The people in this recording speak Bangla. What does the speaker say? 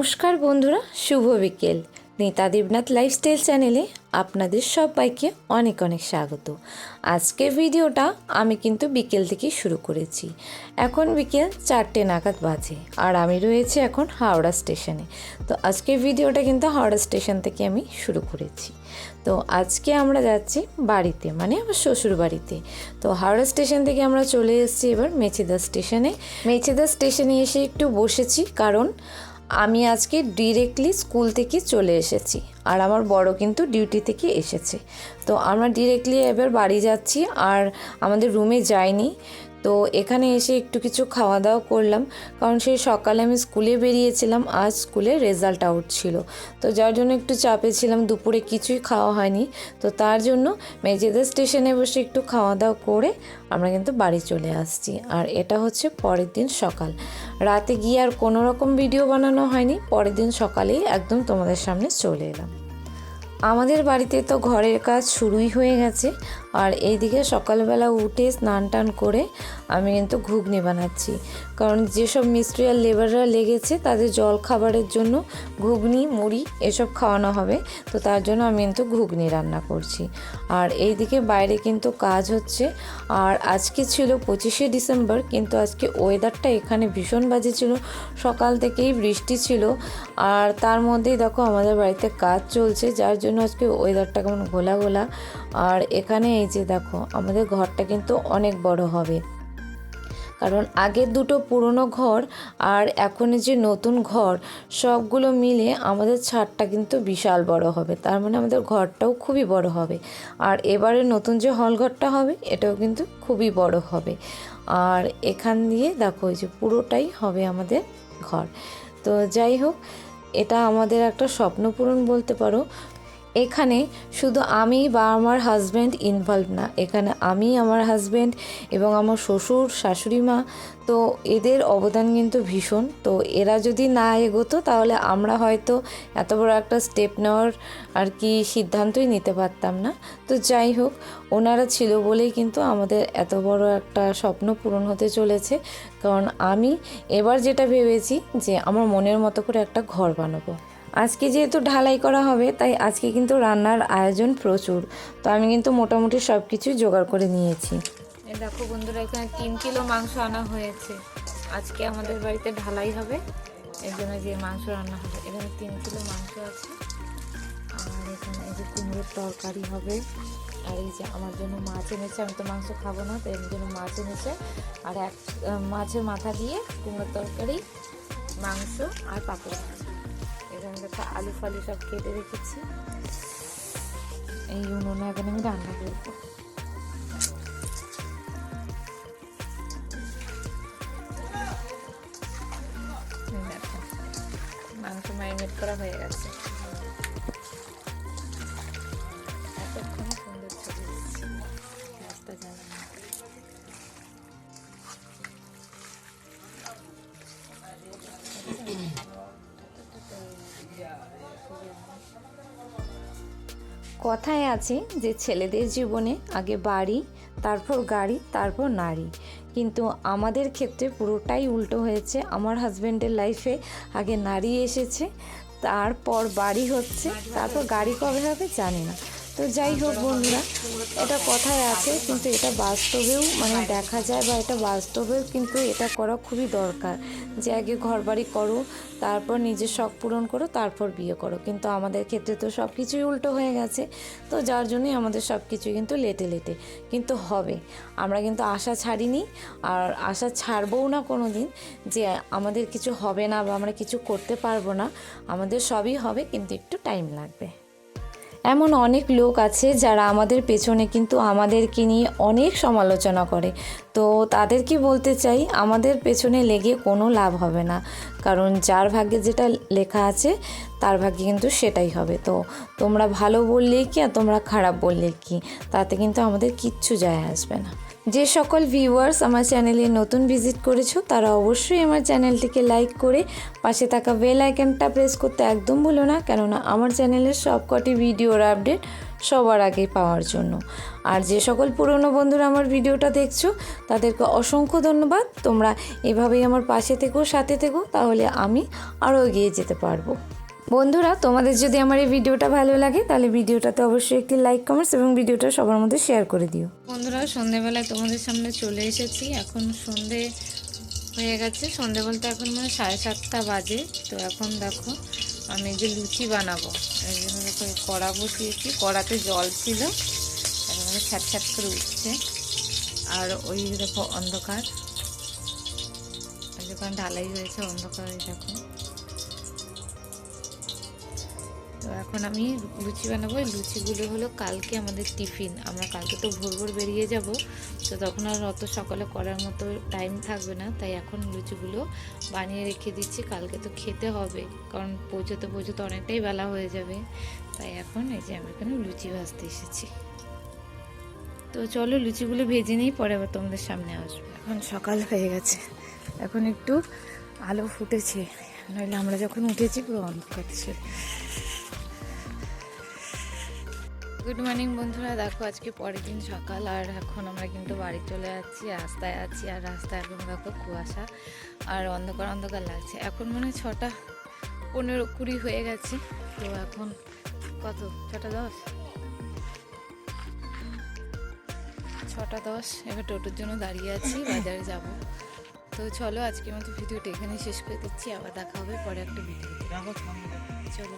নমস্কার বন্ধুরা, শুভ বিকেল। নেতা দেবনাথ লাইফস্টাইল চ্যানেলে আপনাদের সবাইকে অনেক অনেক স্বাগত। আজকের ভিডিওটা আমি কিন্তু বিকেল থেকেই শুরু করেছি। এখন বিকেল চারটে নাগাদ বাজে আর আমি রয়েছি এখন হাওড়া স্টেশনে তো আজকের ভিডিওটা কিন্তু হাওড়া স্টেশন থেকে আমি শুরু করেছি। তো আজকে আমরা যাচ্ছি বাড়িতে মানে আমার শ্বশুর বাড়িতে। তো হাওড়া স্টেশন থেকে আমরা চলে এসেছি এবার মেচেদা স্টেশনে মেচেদা স্টেশনে এসে একটু বসেছি কারণ আমি আজকে ডিরেক্টলি স্কুল থেকে চলে এসেছি আর আমার বড় কিন্তু ডিউটি থেকে এসেছে। তো আমরা ডিরেক্টলি এবার বাড়ি যাচ্ছি আর আমাদের রুমে যাইনি তো এখানে এসে একটু কিছু খাওয়া দাওয়া করলাম। কারণ সেই সকালে আমি স্কুলে বেরিয়েছিলাম, আজ স্কুলে রেজাল্ট আউট ছিল। তো যার জন্য একটু চাপে ছিলাম, দুপুরে কিছুই খাওয়া হয়নি। তো তার জন্য মেজেদের স্টেশনে বসে একটু খাওয়া দাওয়া করে আমরা কিন্তু বাড়ি চলে আসছি। আর এটা হচ্ছে পরের দিন সকাল। রাতে গিয়ে আর কোনো রকম ভিডিও বানানো হয়নি। পরের দিন সকালেই একদম তোমাদের সামনে চলে এলাম। আমাদের বাড়িতে তো ঘরের কাজ শুরুই হয়ে গেছে। আর এইদিকে সকালবেলা উঠে স্নান টান করে আমি কিন্তু ঘুগনি বানাচ্ছি। কারণ যেসব মিস্ত্রি আর লেবাররা লেগেছে, তাদের জল খাবারের জন্য ঘুগনি, মুড়ি এসব খাওয়ানো হবে, তো তার জন্য আমি কিন্তু ঘুগনি রান্না করছি। আর এইদিকে বাইরে কিন্তু কাজ হচ্ছে। আর আজকে ছিল পঁচিশে ডিসেম্বর, কিন্তু আজকে ওয়েদারটা এখানে ভীষণ বাজে ছিল। সকাল থেকেই বৃষ্টি ছিল। আর তার মধ্যেই দেখো আমাদের বাড়িতে কাজ চলছে, যার জন্য আজকে ওয়েদারটা কেমন ঘোলা ঘোলা আর এখানে এই যে দেখো, আমাদের ঘরটা কিন্তু অনেক বড় হবে। কারণ আগের দুটো পুরনো ঘর আর এখন যে নতুন ঘর, সবগুলো মিলে আমাদের ছাদটা কিন্তু বিশাল বড় হবে। তার মানে আমাদের ঘরটাও খুবই বড় হবে। আর এবারে নতুন যে হল ঘরটা হবে, এটাও কিন্তু খুবই বড় হবে। আর এখান দিয়ে দেখো যে পুরোটাই হবে আমাদের ঘর। তো যাই হোক, এটা আমাদের একটা স্বপ্ন পূরণ বলতে পারো। এখানে শুধু আমি বা আমার হাজব্যান্ড ইনভলভ না। এখানে আমি, আমার হাজব্যান্ড এবং আমার শ্বশুর, শাশুড়ি মা। তো এদের অবদান কিন্তু ভীষণ। তো এরা যদি না এগোতো, তাহলে আমরা হয়তো এত বড় একটা স্টেপ নেওয়ার আর কি সিদ্ধান্তই নিতে পারতাম না। তো যাই হোক, ওনারা ছিল বলেই কিন্তু আমাদের এত বড় একটা স্বপ্ন পূরণ হতে চলেছে। কারণ আমি এবার যেটা ভেবেছি যে আমার মনের মতো করে একটা ঘর বানাবো। আজকে যেহেতু ঢালাই করা হবে, তাই আজকে কিন্তু রান্নার আয়োজন প্রচুর। তো আমি কিন্তু মোটামুটি সব কিছুই জোগাড় করে নিয়েছি। দেখো বন্ধুরা, এখানে তিন কিলো মাংস আনা হয়েছে। আজকে আমাদের বাড়িতে ঢালাই হবে, এর জন্য যে মাংস রান্না হবে। এখানে তিন কিলো মাংস আছে, আর এখানে এই যে কুমড়োর তরকারি হবে, আর এই যে আমার জন্য মাছ এনেছে, আমি তো মাংস খাব না, তাই এর জন্য মাছ এনেছে। আর এক মাছের মাথা দিয়ে কুমড়োর তরকারি, মাংস আর পাপড়। এখানে দেখো আলু ফালু সব কেটে রেখেছি। এই উনুনে এখন আমি রান্না করব। মাংস ম্যারিনেট করা হয়ে গেছে। এতক্ষণে সুন্দর ছবি এসেছে গ্যাসটা কথায় আছে যে ছেলেদের জীবনে আগে বাড়ি, তারপর গাড়ি, তারপর নারী। কিন্তু আমাদের ক্ষেত্রে পুরোটাই উল্টো হয়েছে। আমার হাজব্যান্ডের লাইফে আগে নারী এসেছে, তারপর বাড়ি হচ্ছে, তারপর গাড়ি কবে হবে জানি না। তো যাই হোক বন্ধুরা, এটা কথায় আছে কিন্তু এটা বাস্তবেও মানে দেখা যায় বা এটা বাস্তবেও কিন্তু এটা করা খুবই দরকার। যে আগে ঘর বাড়ি করো, তারপর নিজের শখ পূরণ করো, তারপর বিয়ে করো। কিন্তু আমাদের ক্ষেত্রে তো সব কিছুই উল্টো হয়ে গেছে। তো যার জন্যই আমাদের সব কিছু কিন্তু লেটে লেটে কিন্তু হবে। আমরা কিন্তু আশা ছাড়িনি আর আশা ছাড়বও না কোনো দিন যে আমাদের কিছু হবে না বা আমরা কিছু করতে পারব না। আমাদের সবই হবে কিন্তু একটু টাইম লাগবে। এমন অনেক লোক আছে যারা আমাদের পেছনে কিন্তু আমাদেরকে নিয়ে অনেক সমালোচনা করে। তো তাদেরকে বলতে চাই? আমাদের পেছনে লেগে কোনো লাভ হবে না। কারণ যার ভাগ্যে যেটা লেখা আছে, তার ভাগ্যে কিন্তু সেটাই হবে। তো তোমরা ভালো বললে কি আর তোমরা খারাপ বললে কি? তাতে কিন্তু আমাদের কিচ্ছু যায় আসবে না। যে সকল ভিউয়ার্স আমার চ্যানেলে নতুন ভিজিট করেছ, তারা অবশ্যই আমার চ্যানেলটিকে লাইক করে পাশে থাকা বেল আইকনটা প্রেস করতে একদম ভুলো না, কেননা আমার চ্যানেলের সবকটি ভিডিওর আপডেট সবার আগে পাওয়ার জন্য। আর যে সকল পুরনো বন্ধুরা আমার ভিডিওটা দেখছ, তাদেরকে অসংখ্য ধন্যবাদ। তোমরা এভাবেই আমার পাশে থেকো, সাথে থেকো, তাহলে আমি আরও এগিয়ে যেতে পারব। বন্ধুরা, তোমাদের যদি আমার এই ভিডিওটা ভালো লাগে, তাহলে ভিডিওটাতে অবশ্যই একটি লাইক কমেন্টস এবং ভিডিওটা সবার মধ্যে শেয়ার করে দিও। বন্ধুরা, সন্ধেবেলায় তোমাদের সামনে চলে এসেছি। এখন সন্ধে হয়ে গেছে। সন্ধে বলতে এখন মানে সাড়ে সাতটা বাজে। তো এখন দেখো, আমি যে লুচি বানাবো। এই জন্য দেখো কড়া বসিয়েছি। কড়াতে জল ছিল। মানে ছ্যাট ছ্যাট করে উঠছে। আর ওই দেখো, অন্ধকার। দোকান ঢালাই হয়েছে, অন্ধকার দেখো। তো এখন আমি লুচি বানাবো। এই লুচিগুলো হলো কালকে আমাদের টিফিন। আমরা কালকে তো ভোর ভোর বেরিয়ে যাব। তো তখন আর অত সকালে করার মতো টাইম থাকবে না। তাই এখন লুচিগুলো বানিয়ে রেখে দিচ্ছি। কালকে তো খেতে হবে। কারণ পৌঁছতে পৌঁছতে অনেকটাই বেলা হয়ে যাবে। তাই এখন এই যে আমি এখানে লুচি ভাজতে এসেছি। তো চলো লুচিগুলো ভেজে নিই, পরে আবার তোমাদের সামনে আসবে। এখন সকাল হয়ে গেছে। এখন একটু আলো ফুটেছে। নইলে আমরা যখন উঠেছি পুরো অন্ধকার ছিল। গুড মর্নিং বন্ধুরা। দেখো, আজকে পরের দিন সকাল, আর এখন আমরা কিন্তু বাড়ি চলে যাচ্ছি, রাস্তায় আছি, আর রাস্তায় এখন দেখো কুয়াশা, আর অন্ধকার অন্ধকার লাগছে। এখন মানে ছটা পনেরো কুড়ি হয়ে গেছে। তো এখন কত? ছটা দশ? ছটা দশ। এবার টোটোর জন্য দাঁড়িয়ে আছি, বাজারে যাব। তো চলো আজকের মতো ভিডিওটা এখানে শেষ করে দিচ্ছি আবার দেখা হবে পরে একটা ভিডিও চলো।